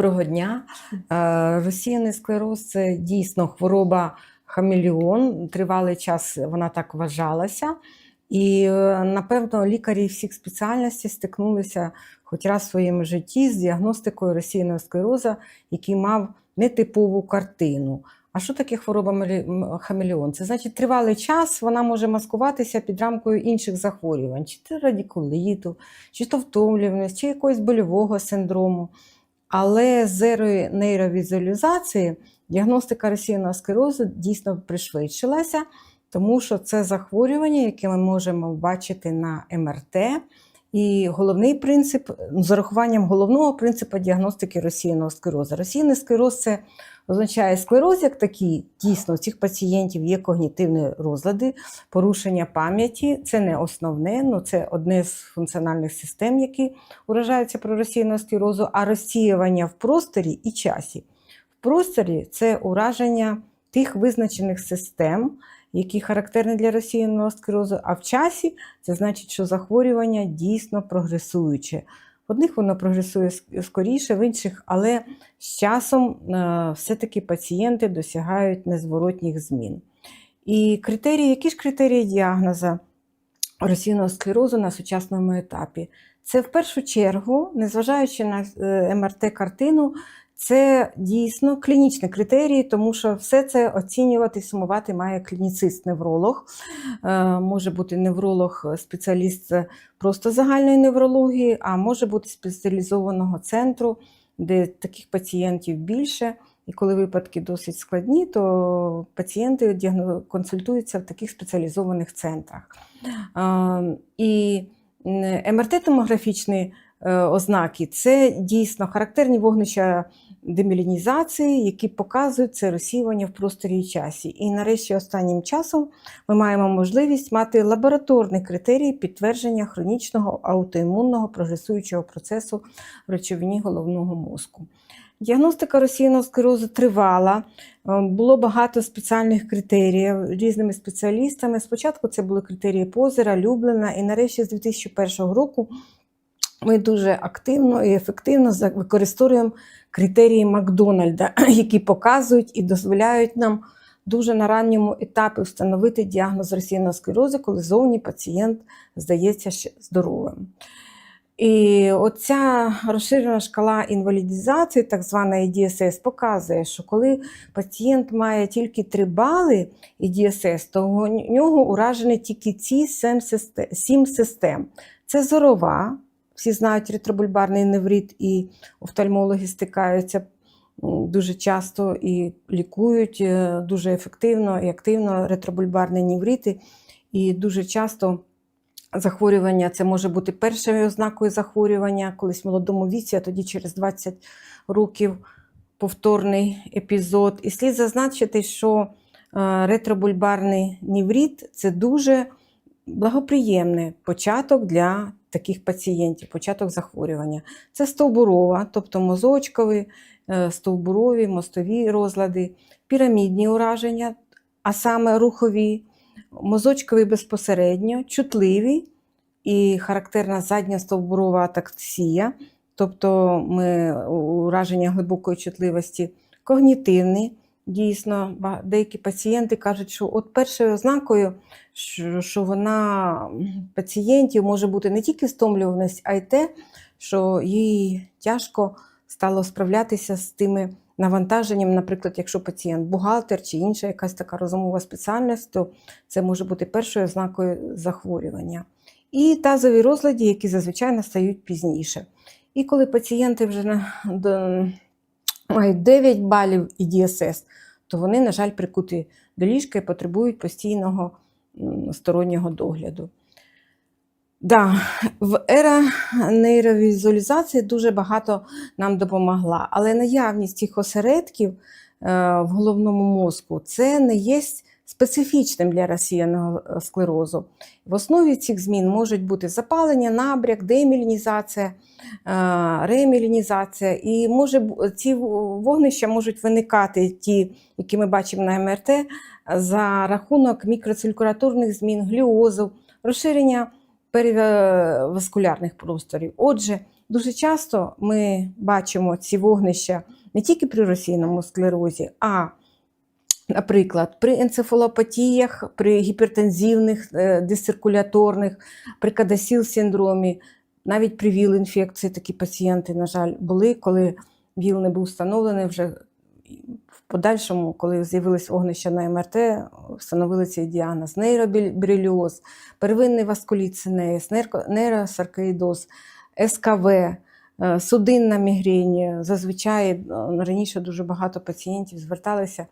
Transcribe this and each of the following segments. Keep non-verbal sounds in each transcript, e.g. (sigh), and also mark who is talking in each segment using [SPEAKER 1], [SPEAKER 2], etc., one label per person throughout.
[SPEAKER 1] Доброго дня. Е, Розсіяний склероз це дійсно хвороба хамелеон. Тривалий час вона так вважалася. І, е, напевно, лікарі всіх спеціальностей стикнулися хоч раз в своєму житті з діагностикою розсіяного склероза, який мав нетипову картину. А що таке хвороба хамелеон? Це значить тривалий час вона може маскуватися під рамкою інших захворювань, чи то радикуліту, чи то втомлюваності, чи якогось больового синдрому. Але з ерою нейровізуалізації діагностика розсіяного склерозу дійсно пришвидшилася, тому що це захворювання, яке ми можемо бачити на МРТ. І головний принцип з урахуванням головного принципу діагностики розсіяного склерозу. Розсіяний склероз це означає склероз як такий. Дійсно, у цих пацієнтів є когнітивні розлади, порушення пам'яті. Це не основне, але це одне з функціональних систем, які уражаються при розсіяного склерозу, а розсіювання в просторі і часі. В просторі це ураження тих визначених систем, які характерні для розсіяного склерозу, а в часі це значить, що захворювання дійсно прогресуюче. В одних воно прогресує скоріше, в інших, але з часом е, все-таки пацієнти досягають незворотніх змін. І критерії, які ж критерії діагноза розсіяного склерозу на сучасному етапі? Це в першу чергу, незважаючи на е, МРТ-картину, це дійсно клінічні критерії, тому що все це оцінювати і сумувати має клініцист-невролог. Е, Може бути невролог, е, е, просто загальної неврології, а може бути спеціалізованого центру, де таких пацієнтів більше. І коли випадки досить складні, то пацієнти консультуються в таких спеціалізованих центрах. І МРТ-томографічні е, ознаки це дійсно характерні вогнища демілінізації, які показують це розсіювання в просторі і часі. І нарешті останнім часом ми маємо можливість мати лабораторні критерії підтвердження хронічного аутоімунного прогресуючого процесу в речовині головного мозку. Діагностика розсіяного склерозу тривала, е, було багато спеціальних критеріїв різними спеціалістами. Спочатку це були критерії Позера, Люблена, і нарешті з 2001 року ми дуже активно і ефективно використовуємо критерії Макдональда, (clears throat) які показують і дозволяють нам дуже на ранньому етапі встановити діагноз розсіяного склерозу, коли зовні пацієнт здається ще здоровим. І оця розширена шкала інвалідізації, так звана EDSS, показує, що коли пацієнт має тільки 3 бали EDSS, то у нього уражені тільки ці 7 систем. Це зорова, всі знають ретробульбарний неврит, і офтальмологи стикаються дуже часто і лікують е, дуже ефективно і активно ретробульбарні неврити. І дуже часто захворювання це може бути першою ознакою захворювання колись в молодому віці, а тоді через 20 років повторний епізод. І слід зазначити, що е, ретробульбарний неврит це дуже благоприємний початок для таких пацієнтів, початок захворювання. Це стовбурова, тобто мозочкові, е, стовбурові, мостові розлади, пірамідні ураження, а саме рухові, мозочкові безпосередньо, чутливі і характерна задня стовбурова атаксія, тобто ми, ураження глибокої чутливості, когнітивні. Дійсно, деякі пацієнти кажуть, що от першою ознакою, що, що вона пацієнтів може бути не тільки стомлюваність, а й те, що їй тяжко стало справлятися з тими навантаженням. Наприклад, якщо пацієнт бухгалтер чи інша якась така розумова спеціальність, то це може бути першою ознакою захворювання. І тазові розлади, які зазвичай настають пізніше. І коли пацієнти вже мають 9 балів і DSS, то вони, на жаль, прикуті до ліжка і потребують постійного стороннього догляду. Да, в ера нейровізуалізації дуже багато нам допомогла, але наявність цих осередків е, в головному мозку це не є специфічним для розсіяного е, склерозу. В основі цих змін можуть бути запалення, набряк, демілінізація, е, ремілінізація. І може, ці вогнища можуть виникати, ті, які ми бачимо на МРТ, за рахунок мікроциркуляторних змін, гліозу, розширення переваскулярних просторів. Отже, дуже часто ми бачимо ці вогнища не тільки при російному склерозі, а Наприклад, при енцефалопатіях, при гіпертензивних, е, дисциркуляторних, при кадасіл синдромі, навіть при ВІЛ-інфекції такі пацієнти, на жаль, були, коли ВІЛ не був встановлений вже в подальшому, коли з'явились вогнища на МРТ, встановили цей діагноз нейробрильоз, первинний васкуліт синеїс, нейросаркоїдоз, СКВ, е, судинна мігрень. Зазвичай е, раніше дуже багато пацієнтів зверталися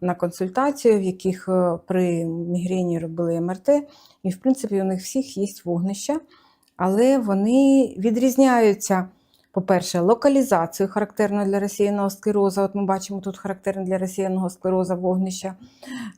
[SPEAKER 1] на консультацію, в яких е, при мігрені робили МРТ, і, в принципі, у них всіх є вогнища, але вони відрізняються. По-перше, локалізацію характерно для розсіяного склерозу. От ми бачимо тут характерне для розсіяного склероза вогнища.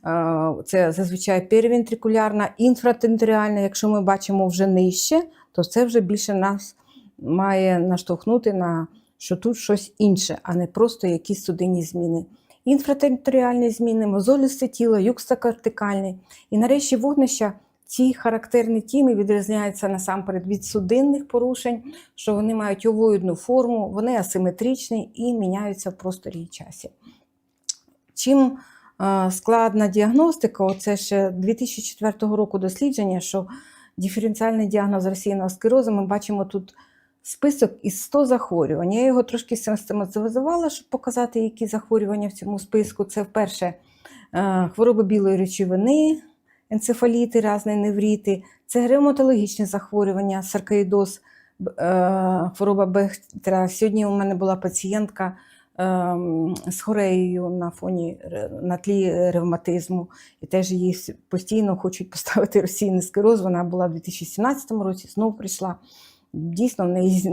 [SPEAKER 1] Е, Це зазвичай перевентрикулярна, інфратенторіальна. Якщо ми бачимо вже нижче, то це вже більше нас має наштовхнути на що тут щось інше, а не просто якісь судинні зміни. Інфратенторіальні зміни, мозолісте тіло, юкстакортикальний. І нарешті вогнища ці характерні тіми відрізняються насамперед від судинних порушень, що вони мають овоїдну форму, вони асиметричні і міняються в просторі і часі. Чим е, складна діагностика, оце ще 2004 року дослідження, що диференціальний діагноз розсіяного склерозу, ми бачимо тут список із 100 захворювань. Я його трошки систематизувала, щоб показати, які захворювання в цьому списку. Це вперше е, хвороби білої речовини, енцефаліти, різні невріти, це ревматологічні захворювання, саркоїдоз, е, хвороба Бехтера. Сьогодні у мене була пацієнтка ем, з хореєю на фоні на тлі ревматизму, і теж її постійно хочуть поставити російний склероз. Вона була в 2017 році, знову прийшла. Дійсно, в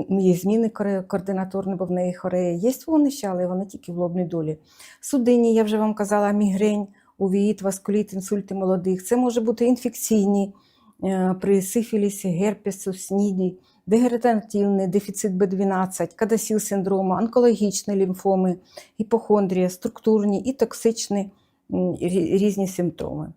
[SPEAKER 1] неї зміни координаторні, бо в неї хорея є вогнища, але вони тільки в лобній долі. Судинні, я вже вам казала, мігрень, увіїт, васкуліт, інсульти молодих. Це може бути інфекційні е, при сифілісі, герпесу, сніді, дегенеративний дефіцит Б12, кадасіл синдрому, онкологічні лімфоми, іпохондрія, структурні і токсичні різні симптоми.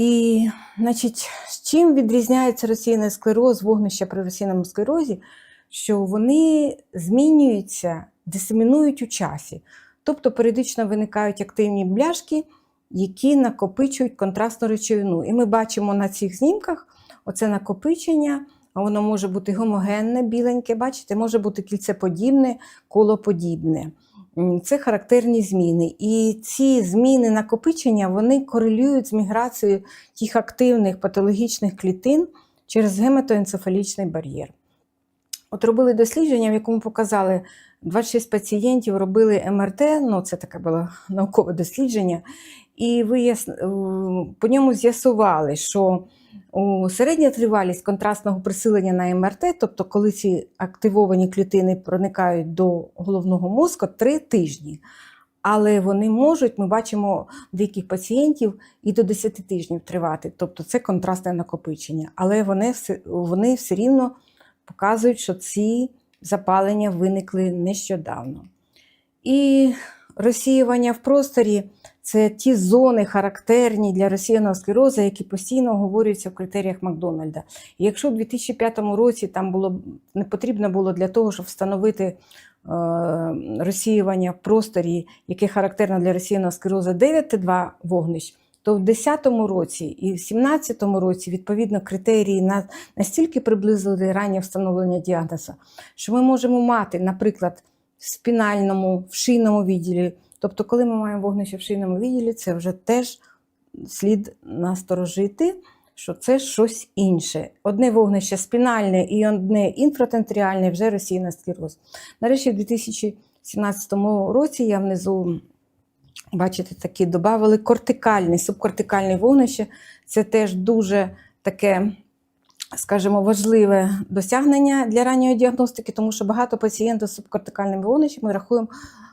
[SPEAKER 1] І, значить, з чим відрізняється розсіяний склероз, вогнища при розсіяному склерозі, що вони змінюються, дисемінують у часі. Тобто періодично виникають активні бляшки, які накопичують контрастну речовину. І ми бачимо на цих знімках оце накопичення, воно може бути гомогенне, біленьке, бачите, може бути кільцеподібне, колоподібне. Це характерні зміни. І ці зміни накопичення вони корелюють з міграцією тих активних патологічних клітин через гематоенцефалічний бар'єр. От робили дослідження, в якому показали 26 пацієнтів, робили МРТ, ну це таке було наукове дослідження, і по ньому з'ясували, що середня тривалість контрастного присилення на МРТ, тобто коли ці активовані клітини проникають до головного мозку, 3 тижні. Але вони можуть, ми бачимо деяких пацієнтів і до 10 тижнів тривати. Тобто це контрастне накопичення. Але вони все, вони все рівно показують, що ці запалення виникли нещодавно. І розсіювання в просторі це ті зони характерні для розсіяного склерозу, які постійно говоряться в критеріях Макдональда. І якщо в 2005 році там було не потрібно було для того, щоб встановити е, розсіювання в просторі, яке характерно для розсіяного склерозу 9 Т2 вогнищ, то в 2010 році і в 2017 році відповідно критерії на, настільки приблизили раннє встановлення діагнозу, що ми можемо мати, наприклад, в спінальному, в шийному відділі. Тобто, коли ми маємо вогнище в шийному відділі, це вже теж слід насторожити, що це щось інше. Одне вогнище спінальне і одне інфратенторіальне вже розсіяний склероз. Нарешті, в 2017 році я внизу, бачите, такі додали кортикальне, субкортикальне вогнище. Це теж дуже таке скажімо, важливе досягнення для ранньої діагностики, тому що багато пацієнтів з субкортикальним вогнищем ми рахуємо,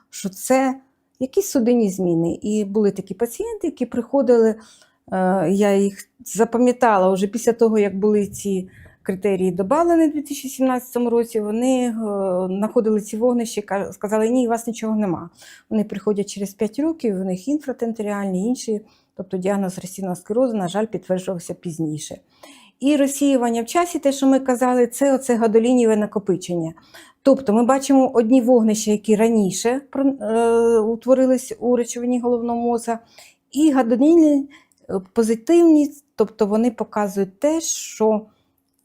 [SPEAKER 1] що це якісь судинні зміни. І були такі пацієнти, які приходили, е, я їх запам'ятала вже після того, як були ці критерії додалені у 2017 році, вони е, знаходили ці вогнища сказали, ні, у вас нічого нема. Вони приходять через 5 років, у них інфратенторіальні, інші, тобто діагноз російного склерозу, на жаль, підтверджувався пізніше. І розсіювання в часі, те, що ми казали, це оце гадолінієве накопичення. Тобто ми бачимо одні вогнища, які раніше е, утворились у речовині головного мозга, і гадоліні е, позитивні, тобто вони показують те, що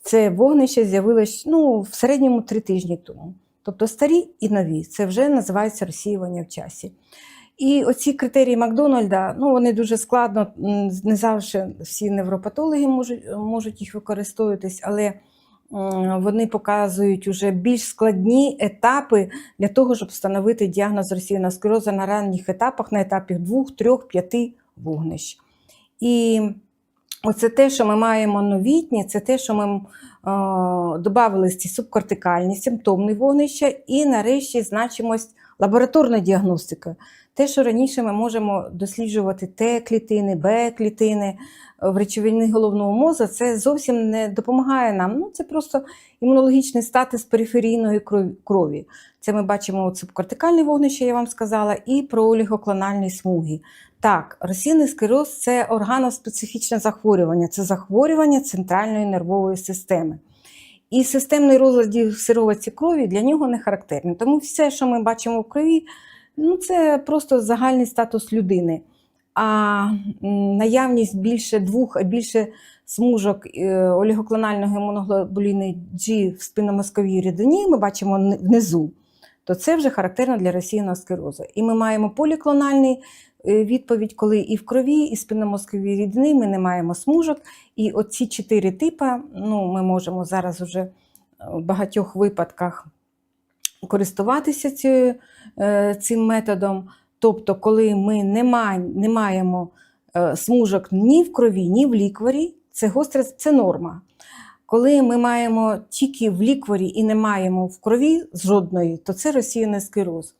[SPEAKER 1] це вогнище з'явилось ну, в середньому три тижні тому. Тобто старі і нові. Це вже називається розсіювання в часі. І оці критерії Макдональда, ну вони дуже складно, не завжди всі невропатологи можуть, можуть їх використовуватись, але вони показують уже більш складні етапи для того, щоб встановити діагноз розсіяного склерозу на ранніх етапах, на етапі 2, 3, 5 вогнищ. І оце те, що ми маємо новітнє, це те, що ми додали ці субкортикальні, симптомні вогнища, і нарешті значимость лабораторної діагностики. Те, що раніше ми можемо досліджувати Т-клітини, Б-клітини в речовині головного мозку, це зовсім не допомагає нам. Ну, це просто імунологічний статус периферійної крові. Це ми бачимо субкортикальне вогнище, я вам сказала, і про олігоклональні смуги. Так, розсійний склероз – це органоспецифічне захворювання, це захворювання центральної нервової системи. І системний розлад в сироватці крові для нього не характерний. Тому все, що ми бачимо в крові, ну, це просто загальний статус людини. А наявність більше двох, а більше смужок е, олігоклонального імуноглобуліни G в спинномозковій рідині, ми бачимо внизу, то це вже характерно для розсіяного склерозу. І ми маємо поліклональний відповідь, коли і в крові, і в спинномозковій рідині ми не маємо смужок. І оці чотири типи ну, ми можемо зараз вже е, в багатьох випадках користуватися цією, е, цим методом. Тобто, коли ми не, не маємо е, смужок ні в крові, ні в лікварі, це гостра це норма. Коли ми маємо тільки в лікварі і не маємо в крові жодної, то це розсіяний склероз.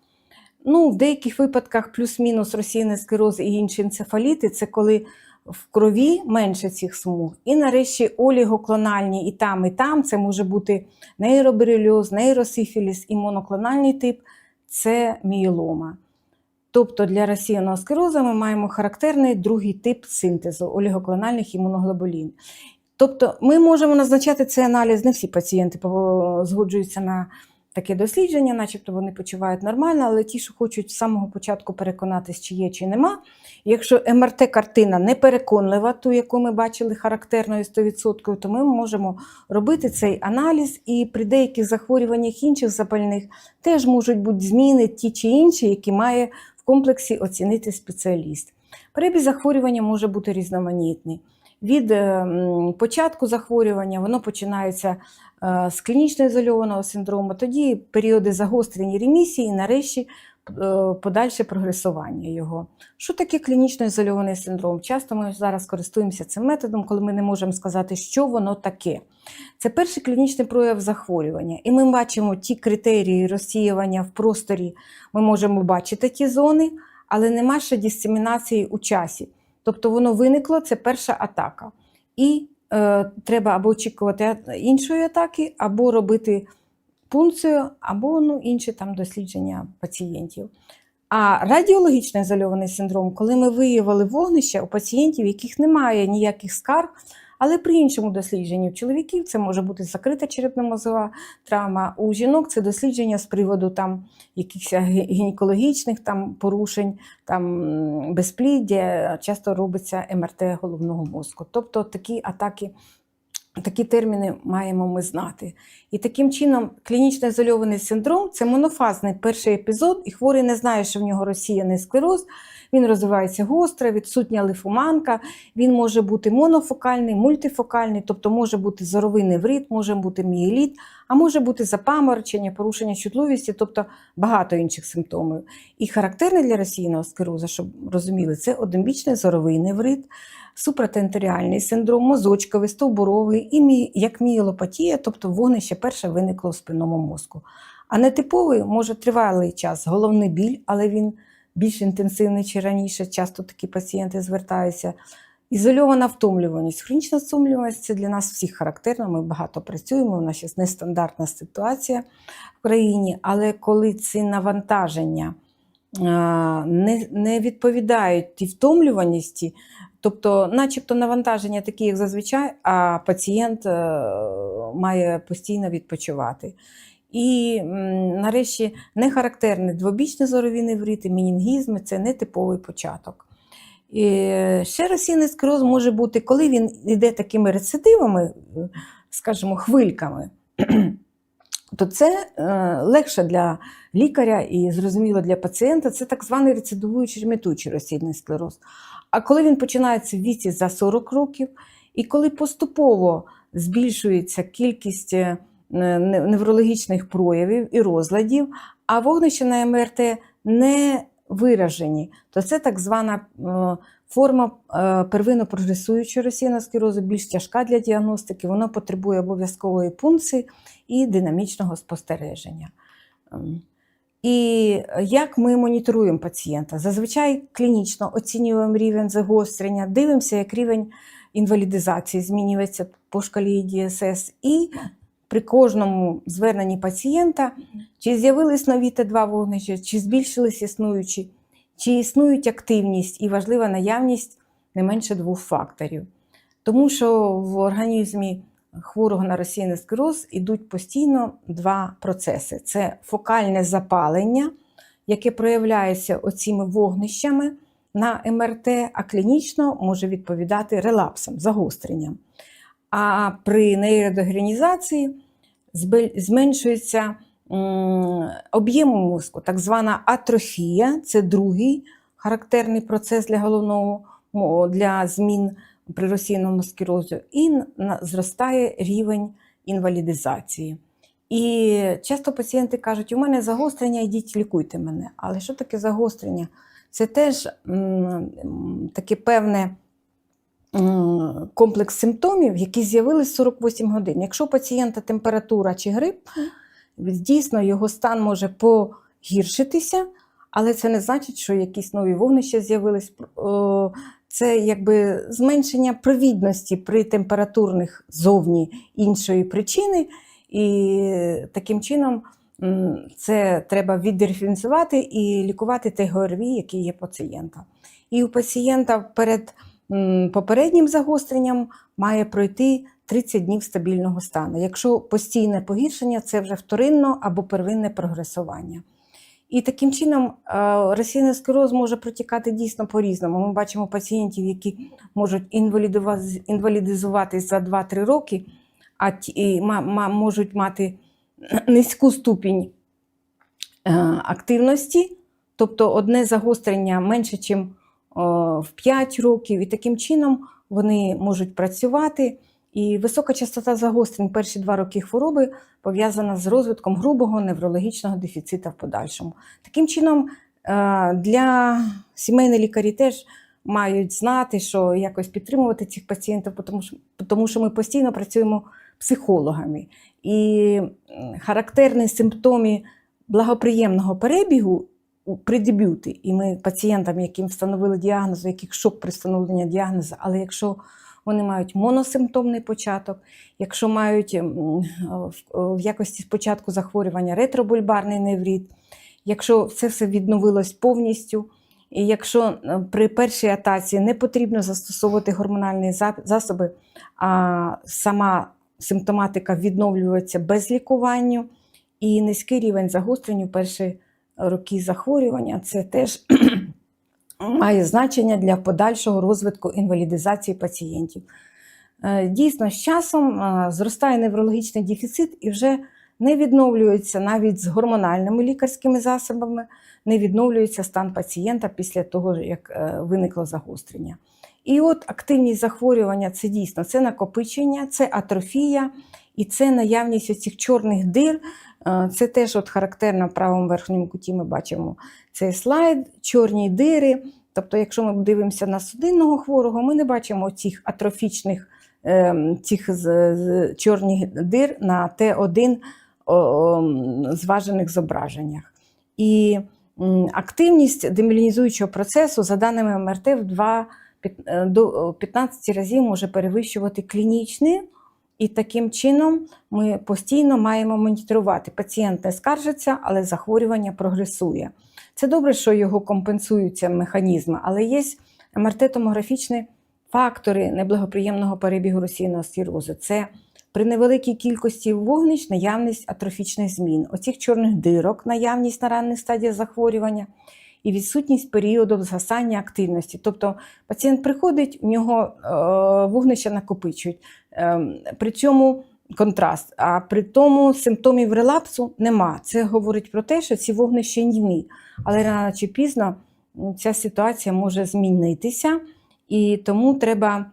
[SPEAKER 1] Ну, в деяких випадках плюс-мінус розсіяний склероз і інші енцефаліти це коли в крові менше цих смуг. І нарешті олігоклональні і там, і там це може бути нейроберельоз, нейросифіліс і моноклональний тип це мієлома. Тобто для розсіяного склерозу ми маємо характерний другий тип синтезу олігоклональних імуноглобулін. Тобто ми можемо назначати цей аналіз, не всі пацієнти згоджуються на таке дослідження, начебто вони почувають нормально, але ті, що хочуть з самого початку переконатись, чи є, чи нема. Якщо МРТ-картина не переконлива, ту, яку ми бачили характерною 100%, то ми можемо робити цей аналіз, і при деяких захворюваннях інших запальних теж можуть бути зміни ті чи інші, які має в комплексі оцінити спеціаліст. Перебіг захворювання може бути різноманітний. Від е, початку захворювання воно починається е, з клінічно ізольованого синдрому, тоді періоди загострення ремісії, і нарешті е, подальше прогресування його. Що таке клінічно ізольований синдром? Часто ми зараз користуємося цим методом, коли ми не можемо сказати, що воно таке. Це перший клінічний прояв захворювання. І ми бачимо ті критерії розсіювання в просторі, ми можемо бачити ті зони, але нема ще дисемінації у часі. Тобто воно виникло, це перша атака. І е, треба або очікувати іншої атаки, або робити пункцію, або ну, інші там дослідження пацієнтів. А радіологічно ізольований синдром, коли ми виявили вогнище у пацієнтів, яких немає ніяких скарг, але при іншому дослідженні у чоловіків це може бути закрита черепно-мозгова травма. У жінок це дослідження з приводу там якихось гінекологічних там порушень, там безпліддя, часто робиться МРТ головного мозку. Тобто такі атаки, такі терміни маємо ми знати. І таким чином клінічно ізольований синдром це монофазний перший епізод, і хворий не знає, що в нього розсіяний склероз. Він розвивається гостро, відсутня лифоманка, він може бути монофокальний, мультифокальний, тобто може бути зоровий неврит, може бути мієліт, а може бути запаморочення, порушення чутливості, тобто багато інших симптомів. І характерний для розсіяного склерозу, щоб розуміли, це однобічний зоровий неврит, супратенторіальний синдром, мозочковий, стовбуровий і мі- як мієлопатія, тобто вогнище перше виникло в спинному мозку. А нетиповий може тривалий час, головний біль, але він більш інтенсивний чи раніше. Часто такі пацієнти звертаються. Ізольована втомлюваність. Хронічна втомлюваність це для нас всіх характерно. Ми багато працюємо. У нас зараз нестандартна ситуація в країні, але коли ці навантаження не, не відповідають тій втомлюваності, тобто, начебто навантаження такі, як зазвичай, а пацієнт е, має постійно відпочивати. І нарешті не характерні двобічні зорові неврити, мінінгізми це не типовий початок. Ще російний скleроз може бути, коли він йде такими рецидивами, е, скажімо, хвильками, (clears throat) то це е, легше для лікаря і зрозуміло для пацієнта. Це так званий рецидивуючий реметуючий російний склероз. А коли він починається в віці за 40 років, і коли поступово збільшується кількість е, неврологічних проявів і розладів, а вогнища на МРТ не виражені, то це так звана е, форма е, первинно прогресуючого російного склерозу, більш тяжка для діагностики, вона потребує обов'язкової пункції і динамічного спостереження. Ем, І як ми моніторуємо пацієнта? Зазвичай клінічно оцінюємо рівень загострення, дивимося, як рівень інвалідизації змінюється по шкалі ДСС. І при кожному зверненні пацієнта, чи з'явились нові Т2 вогнища, чи збільшились існуючі, чи існують активність і важлива наявність не менше двох факторів. Тому що в організмі хворого на російний склероз ідуть постійно два процеси: це фокальне запалення, яке проявляється оціми вогнищами на МРТ, а клінічно може відповідати релапсом, загостренням. А при нейродогенізації збель- зменшується об'єм мозку, так звана атрофія, це другий характерний процес для головного для змін при російному склерозі, і зростає рівень інвалідизації. І часто пацієнти кажуть, у мене загострення, йдіть лікуйте мене. Але що таке загострення? Це теж таке певне комплекс симптомів, які з'явились 48 годин. Якщо у пацієнта температура чи грип, дійсно його стан може погіршитися, але це не значить, що якісь нові вогнища з'явились. Це якби зменшення провідності при температурних зовні іншої причини, і таким чином це треба віддиференціювати і лікувати ті ГРВІ, які є пацієнта. І у пацієнта перед попереднім загостренням має пройти 30 днів стабільного стану. Якщо постійне погіршення, це вже вторинно або первинне прогресування. І таким чином е, російний склероз може протікати дійсно по-різному. Ми бачимо пацієнтів, які можуть інвалідизуватись за 2-3 роки, а ті, можуть мати (clears throat) низьку ступінь е, активності, тобто одне загострення менше, ніж в 5 років, і таким чином вони можуть працювати. І висока частота загострень перші два роки хвороби пов'язана з розвитком грубого неврологічного дефіцита в подальшому. Таким чином, е, для сімейні лікарі теж мають знати, що якось підтримувати цих пацієнтів, тому що, ми постійно працюємо психологами. І характерні симптоми благоприємного перебігу при дебюті, і ми пацієнтам, яким встановили діагноз, яких шок при встановленні діагнозу, але якщо вони мають моносимптомний початок, якщо мають в- в якості спочатку захворювання ретробульбарний неврит, якщо це все відновилось повністю, і якщо е, при першій атаці не потрібно застосовувати гормональні засоби, а сама симптоматика відновлюється без лікування, і низький рівень загострень у перші роки захворювання, це теж (clears throat) має значення для подальшого розвитку інвалідизації пацієнтів. Е, Дійсно, з часом е, зростає неврологічний дефіцит і вже не відновлюється навіть з гормональними лікарськими засобами, не відновлюється стан пацієнта після того, як е, виникло загострення. І от активність захворювання це дійсно це накопичення, це атрофія і це наявність оцих чорних дир. Е, Це теж от характерно в правому верхньому куті ми бачимо цей слайд, чорні дири. Тобто, якщо ми дивимося на судинного хворого, ми не бачимо цих атрофічних ем, цих чорних дир на Т1 о, о, зважених зображеннях. І активність демілінізуючого процесу, за даними МРТ, в 2, е, до 15 разів може перевищувати клінічні, І таким чином ми постійно маємо моніторувати. Пацієнт не скаржиться, але захворювання прогресує. Це добре, що його компенсуються механізми, але є МРТ-томографічні фактори неблагоприємного перебігу російного склерозу. Це при невеликій кількості вогнищ наявність атрофічних змін, оцих чорних дирок, наявність на ранних стадіях захворювання і відсутність періоду згасання активності. Тобто пацієнт приходить, у нього е, вогнища накопичують. Е, при цьому контраст, а при тому симптомів релапсу нема. Це говорить про те, що ці вогнища німі. Але рано чи пізно ця ситуація може змінитися, і тому треба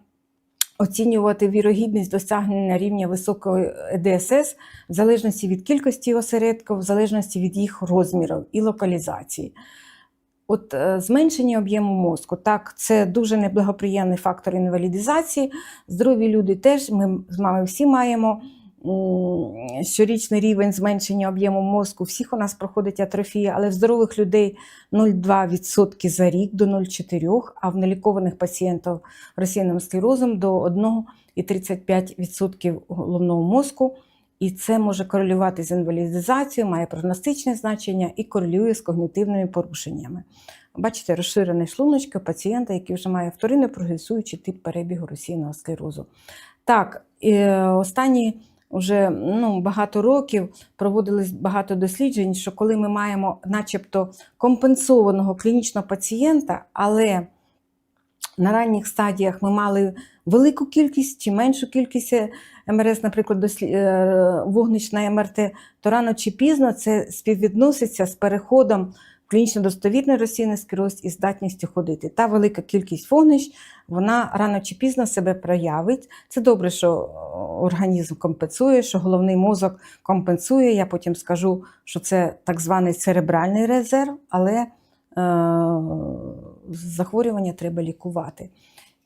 [SPEAKER 1] оцінювати вірогідність досягнення рівня високої ДСС в залежності від кількості осередків, в залежності від їх розмірів і локалізації. От е, зменшення об'єму мозку, так, це дуже неблагоприємний фактор інвалідизації. Здорові люди теж, ми з вами всі маємо щорічний рівень зменшення об'єму мозку. Всіх у нас проходить атрофія, але в здорових людей 0,2% за рік до 0,4%, а в нелікованих пацієнтів розсіяним склерозом до 1,35% головного мозку. І це може корелювати з інвалідизацією, має прогностичне значення і корелює з когнітивними порушеннями. Бачите, розширене шлуночко пацієнта, який вже має вторинно прогресуючий тип перебігу російного склерозу. Так, е, останні вже ну, багато років проводились багато досліджень, що коли ми маємо начебто компенсованого клінічного пацієнта, але на ранніх стадіях ми мали велику кількість чи меншу кількість МРС, наприклад, е, МРТ, то рано чи пізно це співвідноситься з переходом в клінічно достовірний розсійний склероз і здатністю ходити. Та велика кількість вогнищ, вона рано чи пізно себе проявить. Це добре, що організм компенсує, що головний мозок компенсує. Я потім скажу, що це так званий церебральний резерв, але е, захворювання треба лікувати.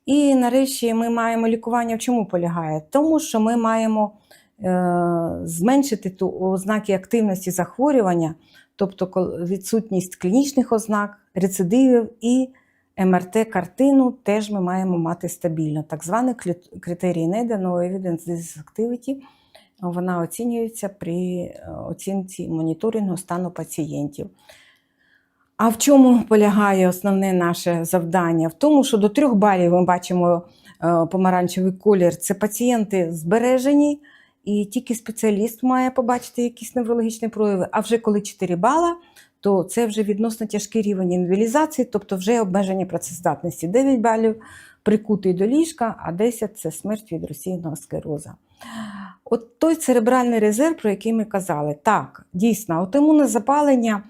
[SPEAKER 1] І нарешті ми маємо лікування в чому полягає? Тому що ми маємо е, зменшити ту ознаки активності захворювання, тобто відсутність клінічних ознак, рецидивів і МРТ-картину теж ми маємо мати стабільно. Так званий критерій NEDA, No Evidence Disease Activity, вона оцінюється при е, оцінці моніторингу стану пацієнтів. А в чому полягає основне наше завдання? В тому, що до трьох балів ми бачимо е, помаранчевий колір. Це пацієнти збережені, і тільки спеціаліст має побачити якісь неврологічні прояви. А вже коли 4 бала, то це вже відносно тяжкий рівень інвалізації, тобто вже обмеження працездатності. 9 балів прикутий до ліжка, а 10 це смерть від російного склероза. От той церебральний резерв, про який ми казали, так, дійсно, аутоімунне запалення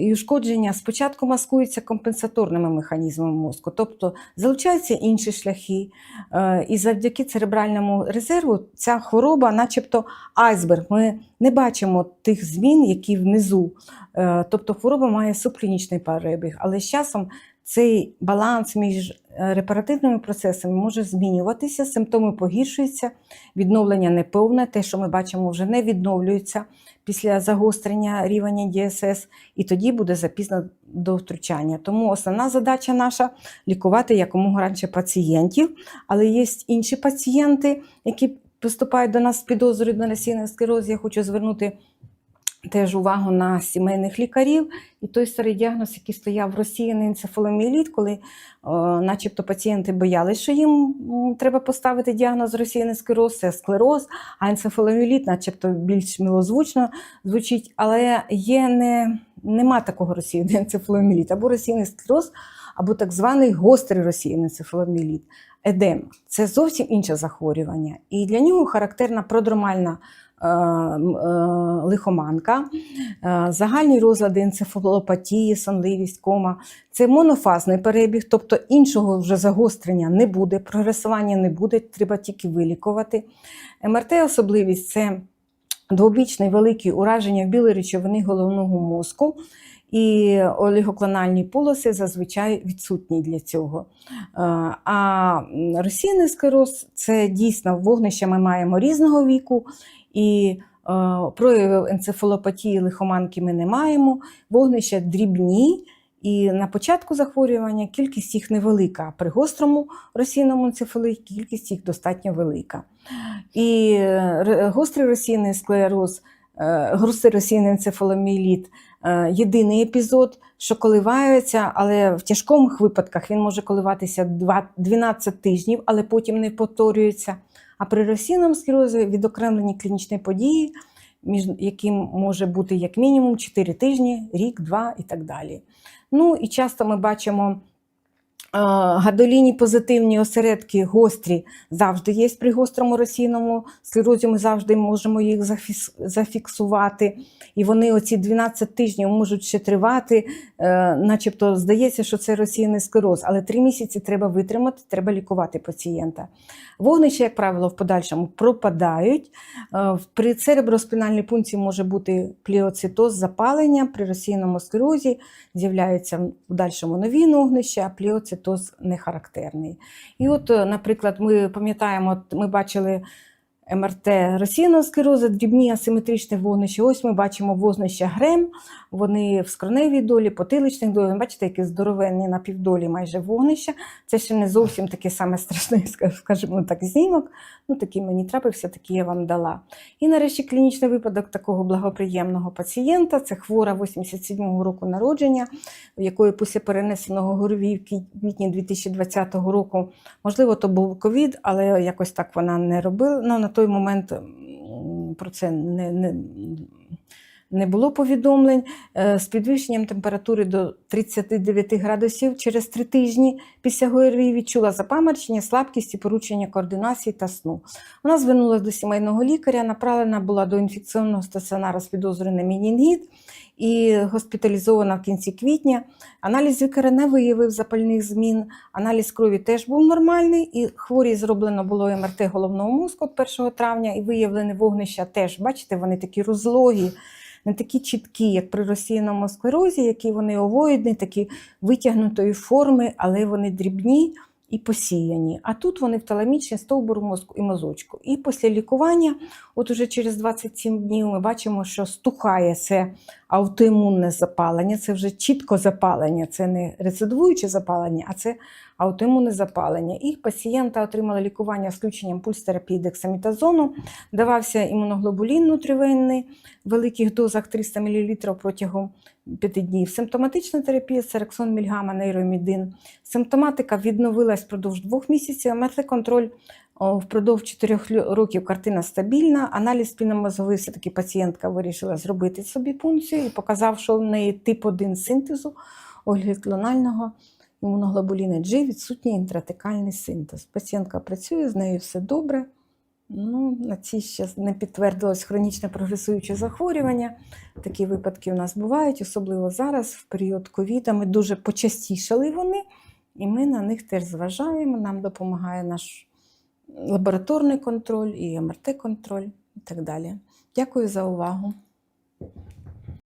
[SPEAKER 1] і ушкодження спочатку маскуються компенсаторними механізмами мозку, тобто залучаються інші шляхи. Е, І завдяки церебральному резерву ця хвороба, начебто айсберг. Ми не бачимо тих змін, які внизу. Е, Тобто хвороба має субклінічний перебіг, але з часом цей баланс між е, репаративними процесами може змінюватися, симптоми погіршуються, відновлення неповне, те, що ми бачимо, вже не відновлюється після загострення рівня ДСС, і тоді буде запізно до втручання. Тому основна задача наша лікувати якомога раніше пацієнтів, але є інші пацієнти, які поступають до нас з підозрою на насінний склероз. Я хочу звернути теж увагу на сімейних лікарів. І той старий діагноз, який стояв розсіяний енцефаломіеліт, коли о, начебто пацієнти боялися, що їм треба поставити діагноз розсіяний склероз, це склероз, а енцефаломіеліт начебто більш милозвучно звучить, але є не, нема такого розсіяного енцефаломіеліт, або розсіяний склероз, або так званий гострий розсіяний енцефаломіеліт. Едем це зовсім інше захворювання, і для нього характерна продромальна е, е, лихоманка, е, загальні розлади енцефалопатії, сонливість, кома. Це монофазний перебіг, тобто іншого вже загострення не буде, прогресування не буде, треба тільки вилікувати. МРТ-особливість це двобічне велике ураження в білої речовини головного мозку. І олігоклональні полоси зазвичай відсутні для цього. Е, А м, розсійний склероз це дійсно вогнище ми маємо різного віку, і е, проявів енцефалопатії лихоманки ми не маємо. Вогнища дрібні, І на початку захворювання кількість їх невелика, при гострому російному енцефалиті кількість їх достатньо велика. І е, гострий російний склероз, е, гострий російний енцефаломіеліт єдиний епізод, що коливається, але в тяжких випадках він може коливатися два- 12 тижнів, але потім не повторюється. А при російному склерозі відокремлені клінічні події, між яким може бути як мінімум 4 тижні, рік, два і так далі. Ну і часто ми бачимо. Гадоліні позитивні осередки гострі завжди є при гострому російному склерозі. Ми завжди можемо їх зафіксувати. І вони оці 12 тижнів можуть ще тривати, е, начебто здається, що це російний склероз, але три місяці треба витримати, треба лікувати пацієнта. Вогнища, як правило, в подальшому пропадають. Е, При цереброспінальній пункції може бути пліоцитоз, запалення, при російному склерозі з'являються в подальшому нові ногнища, а пліоцитоз не характерний. І от, е, наприклад, ми пам'ятаємо, ми бачили МРТ російного склерозу, дрібні асиметричні вогнища. Ось ми бачимо вогнища грем, вони в скроневій долі, потиличних долі. Бачите, які здоровенні на півдолі майже вогнища. Це ще не зовсім таке саме страшне, (laughs) скажімо так, знімок. Ну, такий мені трапився, такий я вам дала. І нарешті клінічний випадок такого благоприємного пацієнта. Це хвора 87-го року народження, в якої після перенесеного ГОРВІ в квітні 2020 року, можливо, то був ковід, але якось так вона не робила. Ну, на той момент про це не, не, не було повідомлень. Е, З підвищенням температури до 39 градусів через три тижні після ГОРВІ відчула запаморочення, слабкість і порушення координації та сну. Вона звернулася до сімейного лікаря, направлена була до інфекційного стаціонару з підозрою на мінінгіт і госпіталізована в кінці квітня. Аналіз лікаря не виявив запальних змін, аналіз крові теж був нормальний, і хворій зроблено було МРТ головного мозку от 1 травня, і виявлені вогнища теж, бачите, вони такі розлогі, не такі чіткі, як при російному склерозі, які вони овоїдні, такі витягнутої форми, але вони дрібні і посіяні. А тут вони в таламічні стовбуру мозку і мозочку. І після лікування, от уже через 27 днів, ми бачимо, що стухає це аутоімунне запалення, це вже чітко запалення, це не рецидивуюче запалення, а це аутоімунне запалення. І пацієнта отримали лікування включенням пульстерапії дексамітазону, давався імуноглобулін внутрівенний в великих дозах 300 мл протягом 5 днів. Симптоматична терапія церексон мільгама нейромідин. Симптоматика відновилась впродовж двох місяців, а впродовж 4 років картина стабільна. Аналіз спінномозговий все-таки пацієнтка вирішила зробити собі пункцію і показав, що в неї тип 1 синтезу олігіклонального імуноглобуліна G відсутній інтратекальний синтез. Пацієнтка працює, з нею все добре. Ну, на цій ще не підтвердилось хронічне прогресуюче захворювання. Такі випадки у нас бувають, особливо зараз, в період ковіда. Ми дуже почастішали вони, і ми на них теж зважаємо. Нам допомагає наш лабораторний контроль і МРТ-контроль і так далі. Дякую за увагу.